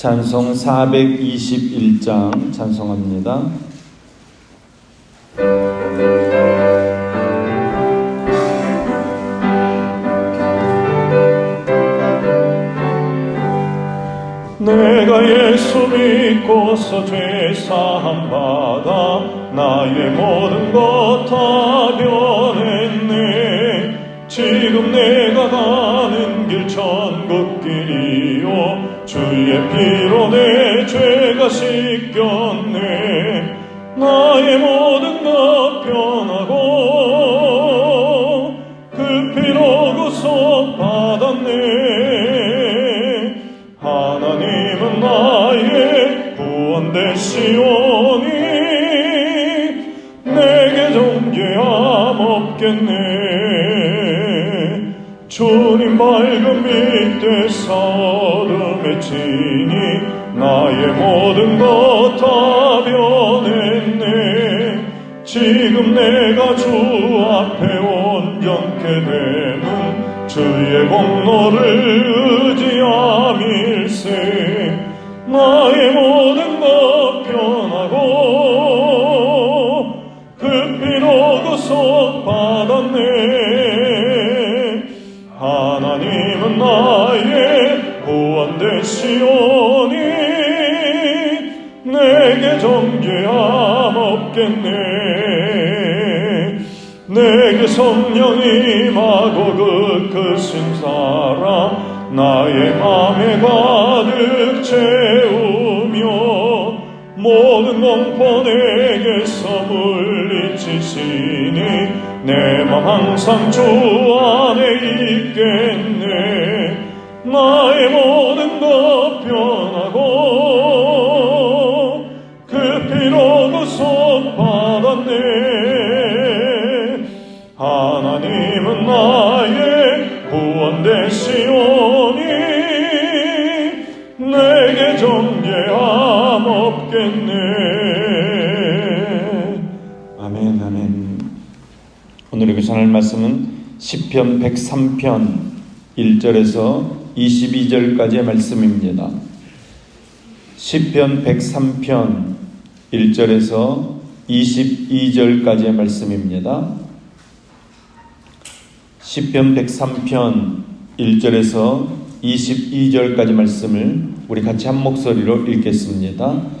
찬송 421장 찬송합니다. 내가 예수 믿고서 죄사함 받아 나의 모든 것 다 변했네 지금 내가 가는 길 천국길이요 주의 피로 내 죄가 씻겼네. 나의 모든 것 변하고 그 피로 구속 받았네. 하나님은 나의 구원 되시오니 내게 정죄함 없겠네. 주님 밝 없겠네. 내게 성령이 임하고 그 크신 사랑 나의 맘에 가득 채우며 모든 공포 내게서 물리치시니 내맘 항상 주 안에 있겠네. 나의 모 없겠네 아멘, 아멘. 오늘의 교찬할 말씀은 시편 103편 1절에서 22절까지의 말씀입니다. 시편 103편 1절에서 22절까지의 말씀입니다. 시편 103편 1절에서 22절까지 말씀을 우리 같이 한 목소리로 읽겠습니다.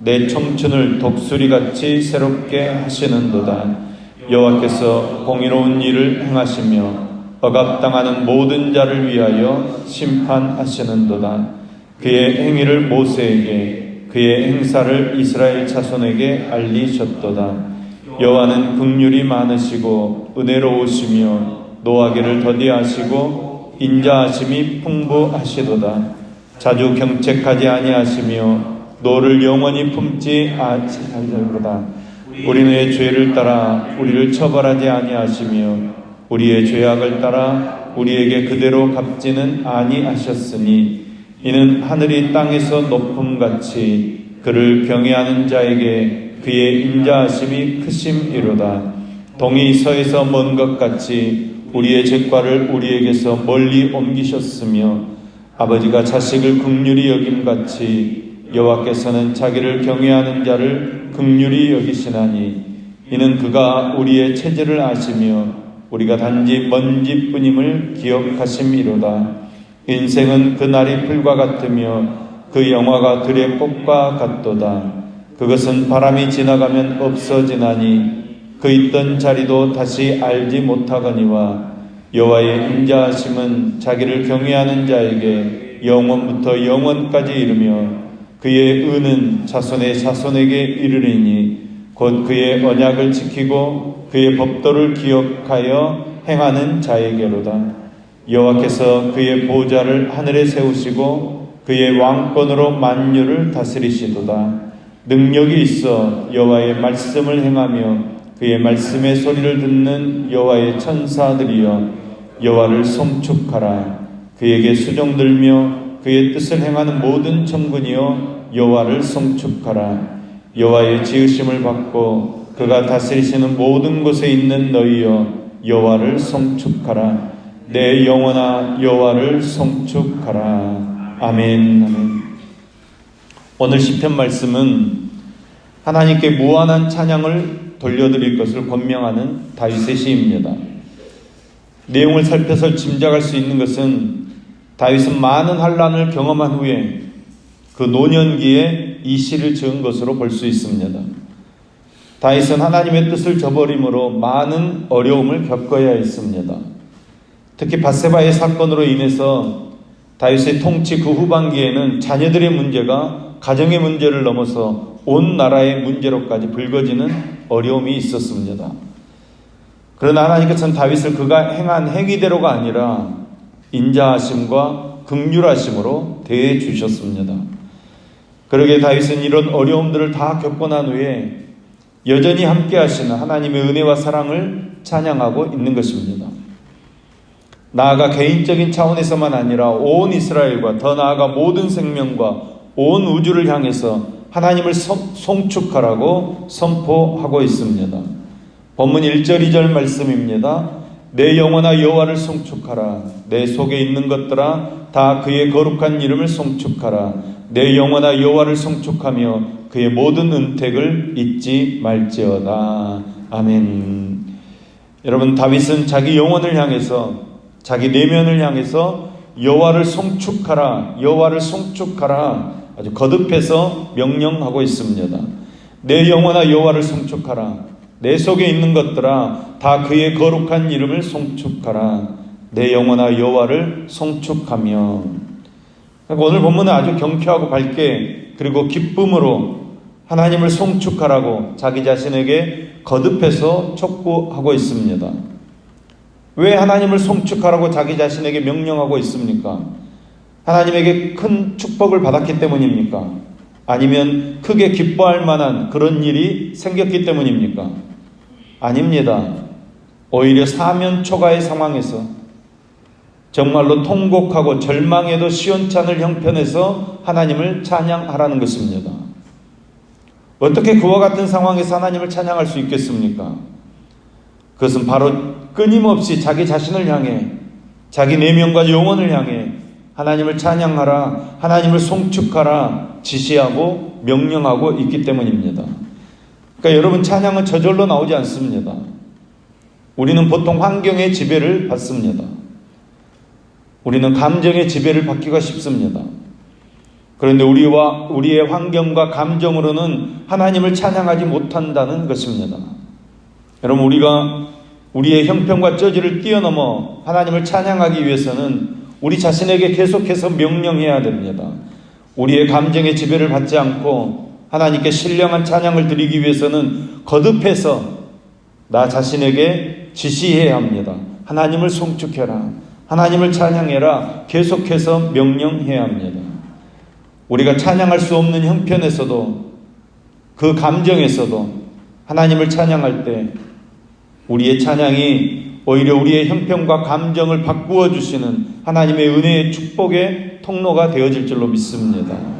내 청춘을 독수리같이 새롭게 하시는도다. 여호와께서 공의로운 일을 행하시며 억압당하는 모든 자를 위하여 심판하시는도다. 그의 행위를 모세에게 그의 행사를 이스라엘 자손에게 알리셨도다. 여호와는 긍휼이 많으시고 은혜로우시며 노하기를 더디하시고 인자하심이 풍부하시도다. 자주 경책하지 아니하시며 노를 영원히 품지 아니하시도다. 우리는 의 죄를 따라 우리를 처벌하지 아니하시며 우리의 죄악을 따라 우리에게 그대로 갚지는 아니하셨으니 이는 하늘이 땅에서 높음 같이 그를 경외하는 자에게 그의 인자하심이 크심이로다. 동이 서에서 먼 것 같이 우리의 죄과를 우리에게서 멀리 옮기셨으며 아버지가 자식을 극률히 여김 같이 여호와께서는 자기를 경외하는 자를 극률히 여기시나니 이는 그가 우리의 체질을 아시며 우리가 단지 먼지뿐임을 기억하심이로다. 인생은 그 날이 풀과 같으며 그 영화가 들의 꽃과 같도다. 그것은 바람이 지나가면 없어지나니 그 있던 자리도 다시 알지 못하거니와 여호와의 인자하심은 자기를 경외하는 자에게 영원부터 영원까지 이르며 그의 은은 자손의 자손에게 이르리니 곧 그의 언약을 지키고 그의 법도를 기억하여 행하는 자에게로다. 여호와께서 그의 보좌를 하늘에 세우시고 그의 왕권으로 만유를 다스리시도다. 능력이 있어 여호와의 말씀을 행하며 그의 말씀의 소리를 듣는 여호와의 천사들이여 여호와를 송축하라. 그에게 수종들며 그의 뜻을 행하는 모든 천군이여 여호와를 송축하라. 여호와의 지으심을 받고 그가 다스리시는 모든 곳에 있는 너희여 여호와를 송축하라. 내 영혼아 여호와를 송축하라. 아멘. 아멘. 오늘 시편 말씀은 하나님께 무한한 찬양을 돌려드릴 것을 권명하는 다윗의 시입니다. 내용을 살펴서 짐작할 수 있는 것은 다윗은 많은 환란을 경험한 후에 그 노년기에 이 시를 지은 것으로 볼 수 있습니다. 다윗은 하나님의 뜻을 저버림으로 많은 어려움을 겪어야 했습니다. 특히 바세바의 사건으로 인해서 다윗의 통치 그 후반기에는 자녀들의 문제가 가정의 문제를 넘어서 온 나라의 문제로까지 불거지는 어려움이 있었습니다. 그러나 하나님께서는 다윗을 그가 행한 행위대로가 아니라 인자하심과 극률하심으로 대해 주셨습니다. 그러게 다윗은 이런 어려움들을 다 겪고 난 후에 여전히 함께 하시는 하나님의 은혜와 사랑을 찬양하고 있는 것입니다. 나아가 개인적인 차원에서만 아니라 온 이스라엘과 더 나아가 모든 생명과 온 우주를 향해서 하나님을 송축하라고 선포하고 있습니다. 본문 1절 2절 말씀입니다. 내 영혼아 여호와를 송축하라. 내 속에 있는 것들아 다 그의 거룩한 이름을 송축하라. 내 영혼아 여호와를 송축하며 그의 모든 은택을 잊지 말지어다. 아멘. 여러분 다윗은 자기 영혼을 향해서 자기 내면을 향해서 여호와를 송축하라. 여호와를 송축하라. 아주 거듭해서 명령하고 있습니다. 내 영혼아 여호와를 송축하라. 내 속에 있는 것들아 다 그의 거룩한 이름을 송축하라. 내 영혼아 여호와를 송축하며 그러니까 오늘 본문은 아주 경쾌하고 밝게 그리고 기쁨으로 하나님을 송축하라고 자기 자신에게 거듭해서 촉구하고 있습니다. 왜 하나님을 송축하라고 자기 자신에게 명령하고 있습니까? 하나님에게 큰 축복을 받았기 때문입니까? 아니면 크게 기뻐할 만한 그런 일이 생겼기 때문입니까? 아닙니다. 오히려 사면 초가의 상황에서 정말로 통곡하고 절망에도 시원찮을 형편에서 하나님을 찬양하라는 것입니다. 어떻게 그와 같은 상황에서 하나님을 찬양할 수 있겠습니까? 그것은 바로 끊임없이 자기 자신을 향해 자기 내면과 영혼을 향해 하나님을 찬양하라, 하나님을 송축하라 지시하고 명령하고 있기 때문입니다. 그러니까 여러분 찬양은 저절로 나오지 않습니다. 우리는 보통 환경의 지배를 받습니다. 우리는 감정의 지배를 받기가 쉽습니다. 그런데 우리와 우리의 환경과 감정으로는 하나님을 찬양하지 못한다는 것입니다. 여러분 우리가 우리의 형편과 저지를 뛰어넘어 하나님을 찬양하기 위해서는 우리 자신에게 계속해서 명령해야 됩니다. 우리의 감정의 지배를 받지 않고 하나님께 신령한 찬양을 드리기 위해서는 거듭해서 나 자신에게 지시해야 합니다. 하나님을 송축해라. 하나님을 찬양해라. 계속해서 명령해야 합니다. 우리가 찬양할 수 없는 형편에서도 그 감정에서도 하나님을 찬양할 때 우리의 찬양이 오히려 우리의 형편과 감정을 바꾸어 주시는 하나님의 은혜의 축복의 통로가 되어질 줄로 믿습니다.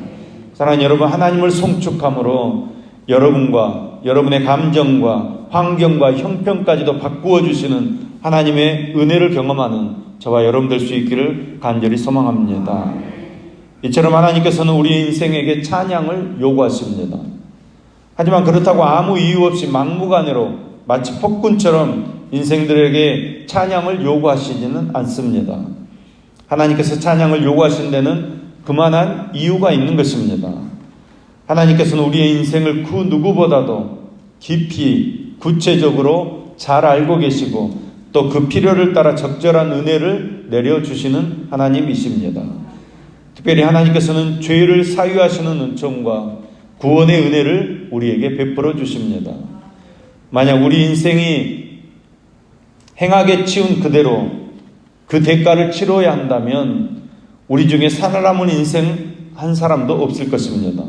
사랑하는 여러분, 하나님을 송축함으로 여러분과 여러분의 감정과 환경과 형편까지도 바꾸어 주시는 하나님의 은혜를 경험하는 저와 여러분 될 수 있기를 간절히 소망합니다. 이처럼 하나님께서는 우리 인생에게 찬양을 요구하십니다. 하지만 그렇다고 아무 이유 없이 막무가내로 마치 폭군처럼 인생들에게 찬양을 요구하시지는 않습니다. 하나님께서 찬양을 요구하신 데는 그만한 이유가 있는 것입니다. 하나님께서는 우리의 인생을 그 누구보다도 깊이 구체적으로 잘 알고 계시고 또 그 필요를 따라 적절한 은혜를 내려주시는 하나님이십니다. 특별히 하나님께서는 죄를 사유하시는 은총과 구원의 은혜를 우리에게 베풀어 주십니다. 만약 우리 인생이 행하게 치운 그대로 그 대가를 치러야 한다면 우리 중에 살아남은 인생 한 사람도 없을 것입니다.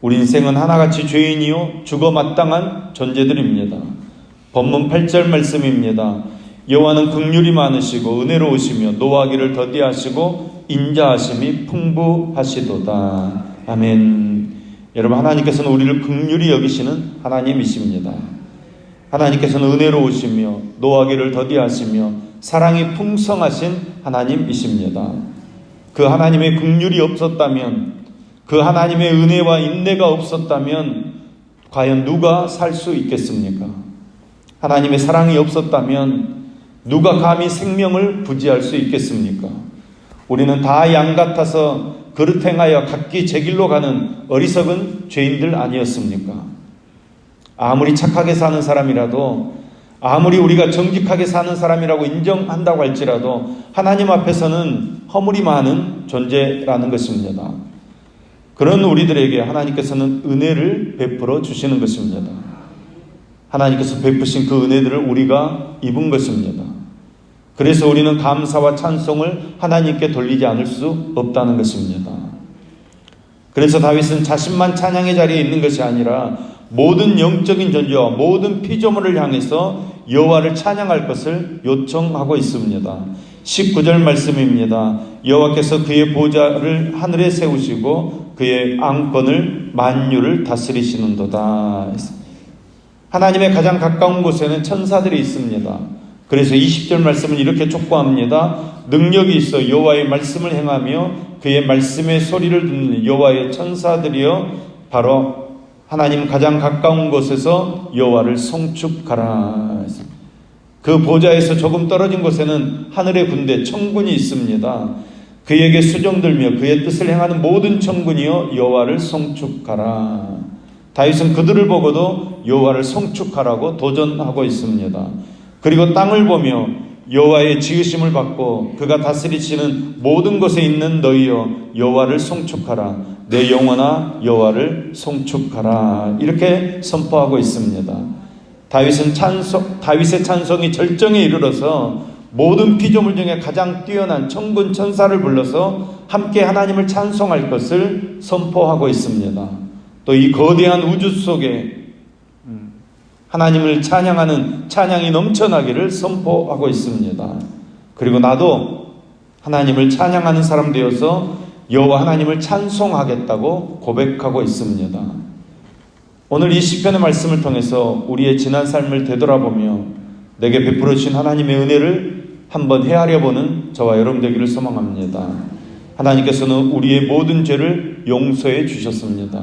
우리 인생은 하나같이 죄인이요 죽어 마땅한 존재들입니다. 본문 8절 말씀입니다. 여호와는 긍휼이 많으시고 은혜로우시며 노하기를 더디하시고 인자하심이 풍부하시도다. 아멘. 여러분 하나님께서는 우리를 긍휼히 여기시는 하나님이십니다. 하나님께서는 은혜로우시며 노하기를 더디하시며 사랑이 풍성하신 하나님이십니다. 그 하나님의 긍휼이 없었다면 그 하나님의 은혜와 인내가 없었다면 과연 누가 살 수 있겠습니까? 하나님의 사랑이 없었다면 누가 감히 생명을 부지할 수 있겠습니까? 우리는 다 양 같아서 그릇 행하여 각기 제 길로 가는 어리석은 죄인들 아니었습니까? 아무리 착하게 사는 사람이라도 아무리 우리가 정직하게 사는 사람이라고 인정한다고 할지라도 하나님 앞에서는 허물이 많은 존재라는 것입니다. 그런 우리들에게 하나님께서는 은혜를 베풀어 주시는 것입니다. 하나님께서 베푸신 그 은혜들을 우리가 입은 것입니다. 그래서 우리는 감사와 찬송을 하나님께 돌리지 않을 수 없다는 것입니다. 그래서 다윗은 자신만 찬양의 자리에 있는 것이 아니라 모든 영적인 존재와 모든 피조물을 향해서 여호와를 찬양할 것을 요청하고 있습니다. 19절 말씀입니다. 여호와께서 그의 보좌를 하늘에 세우시고 그의 앙권을 만유를 다스리시는도다. 하나님의 가장 가까운 곳에는 천사들이 있습니다. 그래서 20절 말씀은 이렇게 촉구합니다. 능력이 있어 여호와의 말씀을 행하며 그의 말씀의 소리를 듣는 여호와의 천사들이여 바로 하나님 가장 가까운 곳에서 여호와를 송축하라. 그 보좌에서 조금 떨어진 곳에는 하늘의 군대 천군이 있습니다. 그에게 수종들며 그의 뜻을 행하는 모든 천군이여 여호와를 송축하라. 다윗은 그들을 보고도 여호와를 송축하라고 도전하고 있습니다. 그리고 땅을 보며 여호와의 지으심을 받고 그가 다스리시는 모든 곳에 있는 너희여 여호와를 송축하라 내 영혼아 여호와를 송축하라 이렇게 선포하고 있습니다. 다윗은 찬송 다윗의 찬송이 절정에 이르러서 모든 피조물 중에 가장 뛰어난 천군 천사를 불러서 함께 하나님을 찬송할 것을 선포하고 있습니다. 또 이 거대한 우주 속에 하나님을 찬양하는 찬양이 넘쳐나기를 선포하고 있습니다. 그리고 나도 하나님을 찬양하는 사람 되어서 여호와 하나님을 찬송하겠다고 고백하고 있습니다. 오늘 이 시편의 말씀을 통해서 우리의 지난 삶을 되돌아보며 내게 베풀어 주신 하나님의 은혜를 한번 헤아려 보는 저와 여러분 되기를 소망합니다. 하나님께서는 우리의 모든 죄를 용서해 주셨습니다.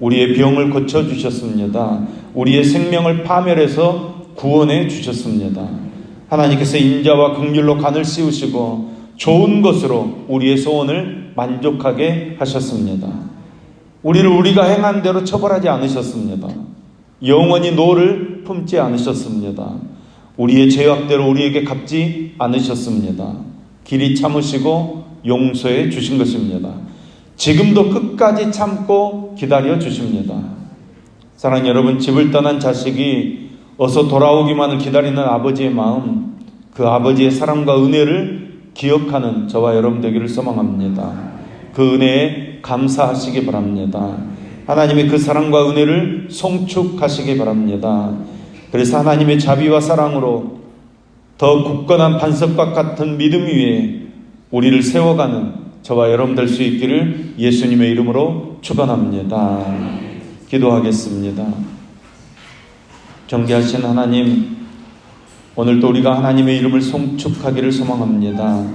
우리의 병을 고쳐 주셨습니다. 우리의 생명을 파멸해서 구원해 주셨습니다. 하나님께서 인자와 긍휼로 간을 씌우시고 좋은 것으로 우리의 소원을 만족하게 하셨습니다. 우리를 우리가 행한 대로 처벌하지 않으셨습니다. 영원히 노를 품지 않으셨습니다. 우리의 죄악대로 우리에게 갚지 않으셨습니다. 길이 참으시고 용서해 주신 것입니다. 지금도 끝까지 참고 기다려 주십니다. 사랑 여러분, 집을 떠난 자식이 어서 돌아오기만을 기다리는 아버지의 마음, 그 아버지의 사랑과 은혜를 기억하는 저와 여러분 되기를 소망합니다. 그 은혜에 감사하시기 바랍니다. 하나님의 그 사랑과 은혜를 송축하시기 바랍니다. 그래서 하나님의 자비와 사랑으로 더 굳건한 반석과 같은 믿음 위에 우리를 세워가는 저와 여러분 될 수 있기를 예수님의 이름으로 축원합니다. 기도하겠습니다. 존귀하신 하나님, 오늘도 우리가 하나님의 이름을 송축하기를 소망합니다.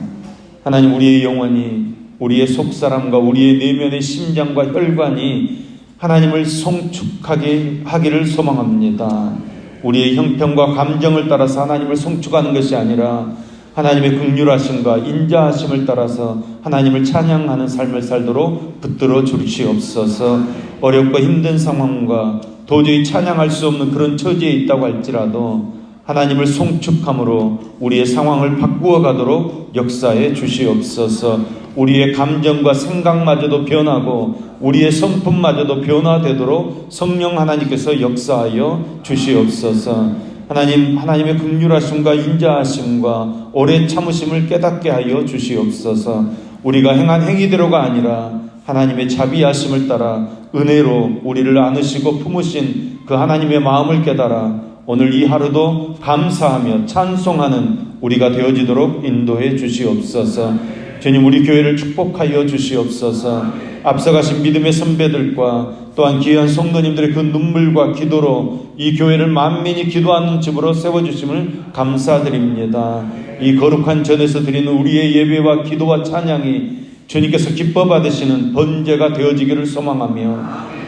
하나님, 우리의 영혼이, 우리의 속사람과 우리의 내면의 심장과 혈관이 하나님을 송축하게 하기를 소망합니다. 우리의 형편과 감정을 따라서 하나님을 송축하는 것이 아니라 하나님의 극률하심과 인자하심을 따라서 하나님을 찬양하는 삶을 살도록 붙들어 주시옵소서. 어렵고 힘든 상황과 도저히 찬양할 수 없는 그런 처지에 있다고 할지라도 하나님을 송축함으로 우리의 상황을 바꾸어 가도록 역사해 주시옵소서. 우리의 감정과 생각마저도 변하고 우리의 성품마저도 변화되도록 성령 하나님께서 역사하여 주시옵소서 하나님 하나님의 극률하심과 인자하심과 오래 참으심을 깨닫게 하여 주시옵소서. 우리가 행한 행위대로가 아니라 하나님의 자비하심을 따라 은혜로 우리를 안으시고 품으신 그 하나님의 마음을 깨달아 오늘 이 하루도 감사하며 찬송하는 우리가 되어지도록 인도해 주시옵소서. 주님 우리 교회를 축복하여 주시옵소서. 앞서가신 믿음의 선배들과 또한 귀한 성도님들의 그 눈물과 기도로 이 교회를 만민이 기도하는 집으로 세워주심을 감사드립니다. 이 거룩한 전에서 드리는 우리의 예배와 기도와 찬양이 주님께서 기뻐 받으시는 번제가 되어지기를 소망하며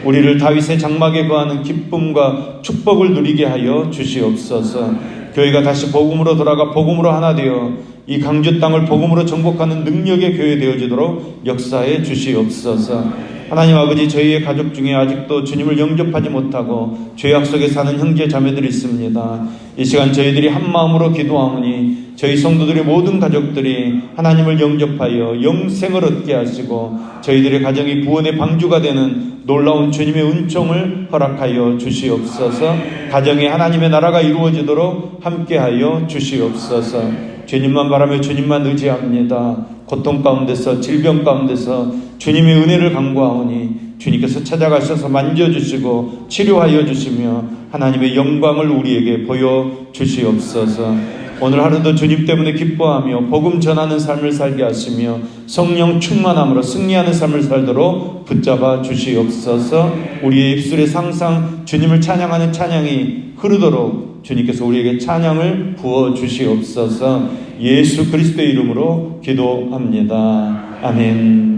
우리를 다윗의 장막에 거하는 기쁨과 축복을 누리게 하여 주시옵소서. 교회가 다시 복음으로 돌아가 복음으로 하나 되어 이 강주 땅을 복음으로 정복하는 능력의 교회 되어지도록 역사해 주시옵소서. 하나님 아버지 저희의 가족 중에 아직도 주님을 영접하지 못하고 죄악 속에 사는 형제 자매들이 있습니다. 이 시간 저희들이 한 마음으로 기도하오니 저희 성도들의 모든 가족들이 하나님을 영접하여 영생을 얻게 하시고 저희들의 가정이 구원의 방주가 되는 놀라운 주님의 은총을 허락하여 주시옵소서. 가정에 하나님의 나라가 이루어지도록 함께하여 주시옵소서. 주님만 바라며 주님만 의지합니다. 고통 가운데서 질병 가운데서 주님의 은혜를 간구하오니 주님께서 찾아가셔서 만져주시고 치료하여 주시며 하나님의 영광을 우리에게 보여 주시옵소서. 오늘 하루도 주님 때문에 기뻐하며 복음 전하는 삶을 살게 하시며 성령 충만함으로 승리하는 삶을 살도록 붙잡아 주시옵소서. 우리의 입술에 상상 주님을 찬양하는 찬양이 흐르도록 주님께서 우리에게 찬양을 부어 주시옵소서. 예수 그리스도의 이름으로 기도합니다. 아멘.